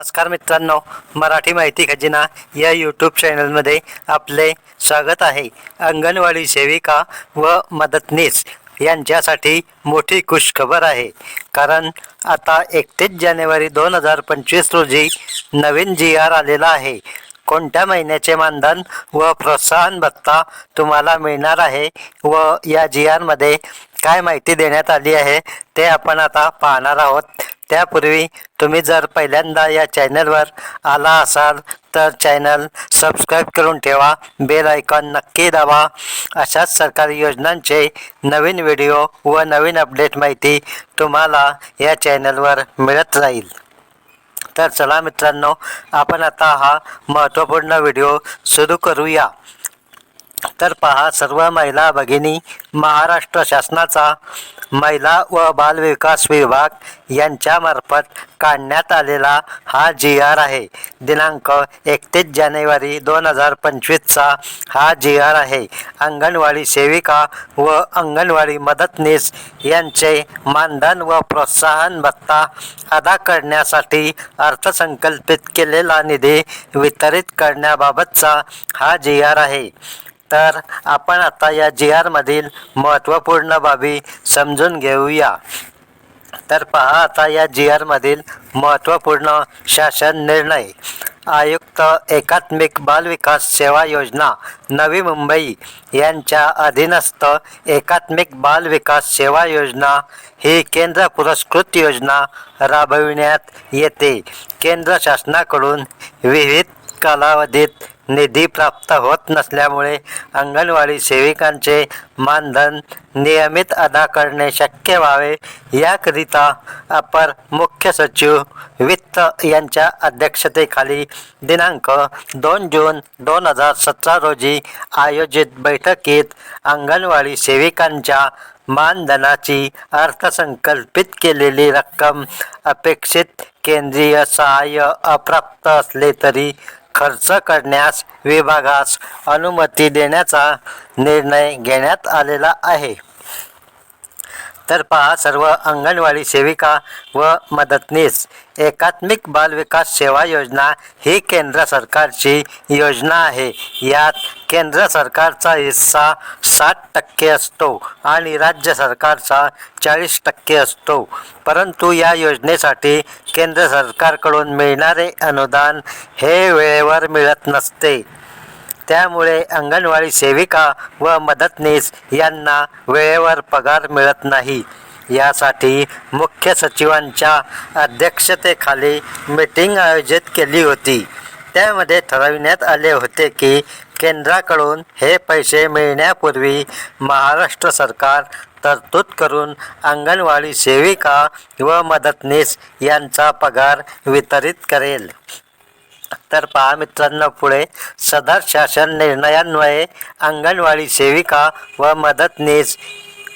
नमस्कार मित्रांनो मराठी माहिती खजिना या यूट्यूब चॅनलमध्ये आपले स्वागत आहे. अंगणवाडी सेविका व मदतनीस यांच्यासाठी मोठी खुशखबर आहे. कारण आता एकतीस जानेवारी दोन हजार पंचवीस रोजी नवीन जी आर आलेला आहे. कोणत्या महिन्याचे मानधन व प्रोत्साहन भत्ता तुम्हाला मिळणार आहे व या जी आरमध्ये काय माहिती देण्यात आली आहे ते आपण आता पाहणार आहोत. त्यापूर्वी तुम्ही जर पहिल्यांदा या चॅनलवर आला असाल तर चॅनल सबस्क्राईब करून ठेवा बेल आयकॉन नक्की दाबा. अशाच सरकारी योजनांचे नवीन व्हिडिओ व नवीन अपडेट माहिती तुम्हाला या चॅनलवर मिळत राहील. तर चला मित्रांनो आपण आता हा महत्त्वपूर्ण व्हिडिओ सुरू करूया. तर पहा सर्व महिला भगिनी महाराष्ट्र शासनाचा महिला व बालविकास विभाग यांच्यामार्फत काढण्यात आलेला हा जी आर आहे. दिनांक एकतीस जानेवारी दोन हजार पंचवीसचा हा जी आर आहे. अंगणवाडी सेविका व अंगणवाडी मदतनीस यांचे मानधन व प्रोत्साहन भत्ता अदा करण्यासाठी अर्थसंकल्पित केलेला निधी वितरित करण्याबाबतचा हा जी आर आहे. तर आपण आता या जी आरमधील महत्त्वपूर्ण बाबी समजून घेऊया. तर पहा आता या जी आरमधील महत्त्वपूर्ण शासन निर्णय. आयुक्त एकात्मिक बालविकास सेवा योजना नवी मुंबई यांच्या अधीनस्थ एकात्मिक बालविकास सेवा योजना ही केंद्र पुरस्कृत योजना राबविण्यात येते. केंद्र शासनाकडून विविध कालावधीत निधी प्राप्त होत नसल्यामुळे अंगणवाडी सेविकांचे मानधन नियमित अदा करणे शक्य व्हावे. याकरिता अपर मुख्य सचिव वित्त यांच्या अध्यक्षतेखाली दिनांक दोन जून दोन हजार सतरा रोजी आयोजित बैठकीत अंगणवाडी सेविकांच्या मानधनाची अर्थसंकल्पित केलेली रक्कम अपेक्षित केंद्रीय सहाय्य अप्राप्त असले तरी खर्च करण्यास विभागास अनुमती देण्याचा निर्णय घेण्यात आलेला आहे. तर पहा सर्व अंगणवाडी सेविका व मदतनीस एकात्मिक बालविकास सेवा योजना ही केंद्र सरकारची योजना आहे. यात केंद्र सरकारचा हिस्सा साठ टक्के असतो आणि राज्य सरकारचा चाळीस टक्के असतो. परंतु या योजनेसाठी केंद्र सरकारकडून मिळणारे अनुदान हे वेळेवर मिळत नसते. त्यामुळे अंगणवाडी सेविका व मदतनीस यांना वेळेवर पगार मिळत नाही. यासाठी मुख्य सचिवांच्या अध्यक्षतेखाली मीटिंग आयोजित केली होती. त्यामध्ये ठरविण्यात आले होते की केंद्राकडून हे पैसे मिळण्यापूर्वी महाराष्ट्र सरकार तरतूद करून अंगणवाडी सेविका व मदतनीस यांचा पगार वितरित करेल. तर पहा मित्रांनो पुढे. सदर शासन निर्णयान्वये अंगणवाडी सेविका व मदतनीस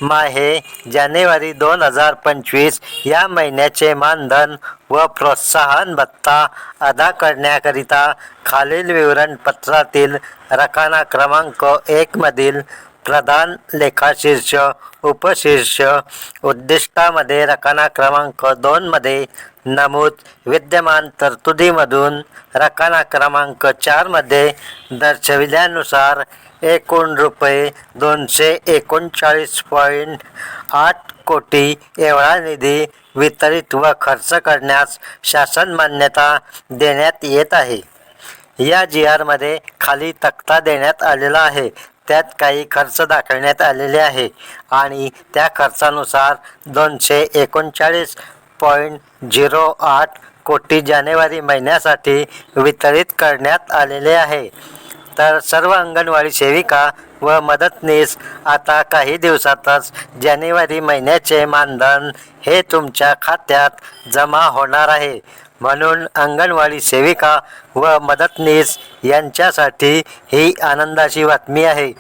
माहे जानेवारी दोन हजार पंचवीस या महिन्याचे मानधन व प्रोत्साहन भत्ता अदा करण्याकरिता खालील विवरणपत्रातील रकाना क्रमांक एकमधील प्रधान लेखाशीर्ष उपशीर्ष उद्दिष्टामध्ये रकाना क्रमांक दोनमध्ये नमूद विद्यमान तरतुदीमधून रकाना क्रमांक चारमध्ये दर्शविल्यानुसार एकूण रुपये दोनशे एकोणचाळीस पॉईंट आठ कोटी एवढा निधी वितरित व खर्च करण्यास शासन मान्यता देण्यात येत आहे. या जी आरमध्ये खाली तक्ता देण्यात आलेला आहे. त्यात काही खर्च दाखवण्यात आलेले आहे. आणि त्या खर्चानुसार दोनशे एकोणचाळीस पॉईंट झिरो आठ कोटी जानेवारी महिन्यासाठी वितरित करण्यात आलेले आहे. तर सर्व अंगणवाडी सेविका व मदतनीस आता काही दिवसातच जानेवारी महिन्याचे मानधन हे तुमच्या खात्यात जमा होणार आहे. म्हणून अंगणवाडी सेविका व मदतनीस यांच्यासाठी ही आनंदाची बातमी आहे.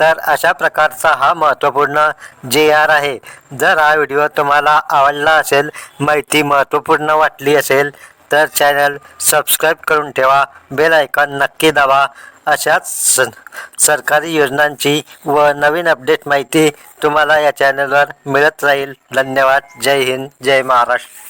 तर अशा प्रकारचा हा महत्त्वपूर्ण जे आर आहे. जर हा व्हिडिओ तुम्हाला आवडला असेल माहिती महत्त्वपूर्ण वाटली असेल तर चॅनल सबस्क्राईब करून ठेवा बेल आयकॉन नक्की दाबा. अशाच स सरकारी योजनांची व नवीन अपडेट माहिती तुम्हाला या चॅनलवर मिळत राहील. धन्यवाद. जय हिंद. जय महाराष्ट्र.